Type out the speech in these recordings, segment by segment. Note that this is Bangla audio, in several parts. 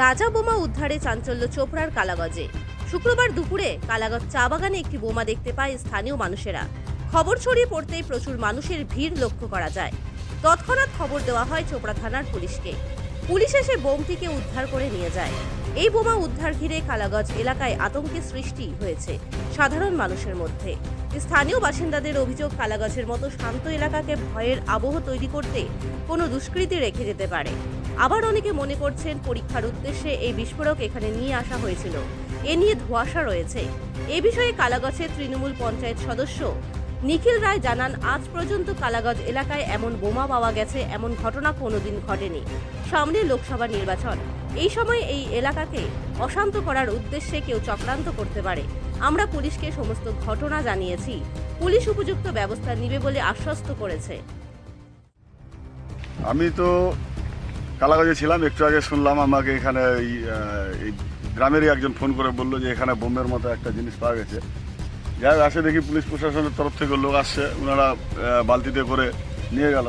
তাজা বোমা উদ্ধারে চাঞ্চল্য চোপড়ার কালাগজে। শুক্রবার দুপুরে কালাগজ চা বাগানে একটি বোমা দেখতে পায় স্থানীয় মানুষেরা। খবর ছড়িয়ে পড়তেই প্রচুর মানুষের ভিড় লক্ষ্য করা যায়। তৎক্ষণাৎ খবর দেওয়া হয় চোপড়া থানার পুলিশকে। পুলিশ এসে বোমটিকে উদ্ধার করে নিয়ে যায়। এই বোমা উদ্ধার ঘিরে কালাগজ এলাকায় আতঙ্কের সৃষ্টি হয়েছে সাধারণ মানুষের মধ্যে। স্থানীয় বাসিন্দাদের অভিযোগ, কালাগজের মতো শান্ত এলাকাকে ভয়ের আবহ তৈরি করতে কোনো দুষ্কৃতী রেখে যেতে পারে। আবার অনেকে মনে করছেন পরীক্ষার উদ্দেশ্যে এই বিস্ফোরক এখানে নিয়ে আসা হয়েছিল। এ নিয়ে ধোঁয়াশা রয়েছে। এ বিষয়ে কালাগছের তৃণমূল পঞ্চায়েত সদস্য নিখিল রায় জানান, আজ পর্যন্ত কালাগজ এলাকায় এমন বোমা পাওয়া গেছে, এমন ঘটনা কোনোদিন ঘটেনি। সামনে লোকসভা নির্বাচন। এই সময় এই এলাকাকে অশান্ত করার উদ্দেশ্যে কেউ চক্রান্ত করতে পারে। আমরা পুলিশকে সমস্ত ঘটনা জানিয়েছি। পুলিশ উপযুক্ত ব্যবস্থা নেবে বলে আশ্বস্ত করেছে। আমি তো কালাগঞ্জে ছিলাম একটু আগে শুনলাম আমাকে এখানে এই গ্রামেরই একজন ফোন করে বলল যে এখানে বোমের মতো একটা জিনিস পাওয়া গেছে। যাই হোক, আসে দেখি পুলিশ প্রশাসনের তরফ থেকে লোক আসছে ওনারা বালতিতে করে নিয়ে গেল।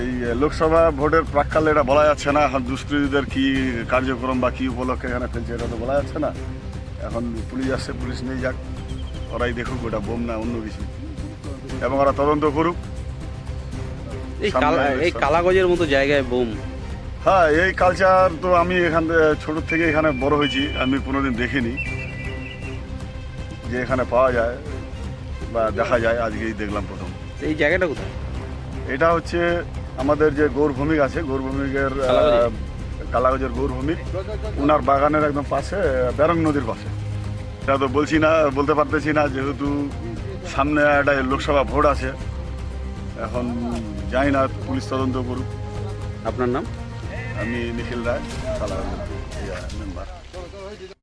এই লোকসভা ভোটের প্রাককালে এটা বলা যাচ্ছে না এখন দুষ্কৃতীদের কি কার্যক্রম বা কি উপলক্ষে এখানে ফেলছে এটা তো বলা যাচ্ছে না। এখন পুলিশ আসছে পুলিশ নিয়ে যাক ওরাই দেখুক ওটা বোম না অন্য কিছু। এবং ওরা তদন্ত করুক। এই কালা- এই। কালাগজের মতো জায়গায় বোম। হ্যাঁ এই কালচার তো আমি এখান ছোট থেকে এখানে বড় হয়েছি আমি কোনোদিন দেখিনি। যে এখানে পাওয়া যায় বা দেখা যায় আজকেই দেখলাম প্রথম। এই জায়গাটা কোথায়? এটা হচ্ছে আমাদের যে গৌরভূমিক আছে গৌরভূমিকের? কালাগজের? গৌরভূমিক। ওনার বাগানের একদম পাশে ব্যারং নদীর পাশে। সেটা তো বলছি না বলতে পারতেছি না যেহেতু সামনে একটা লোকসভা ভোট আছে। এখন জানি না পুলিশ তদন্ত করুক। আপনার নাম? আমি নিখিল রায় সালার মেম্বার।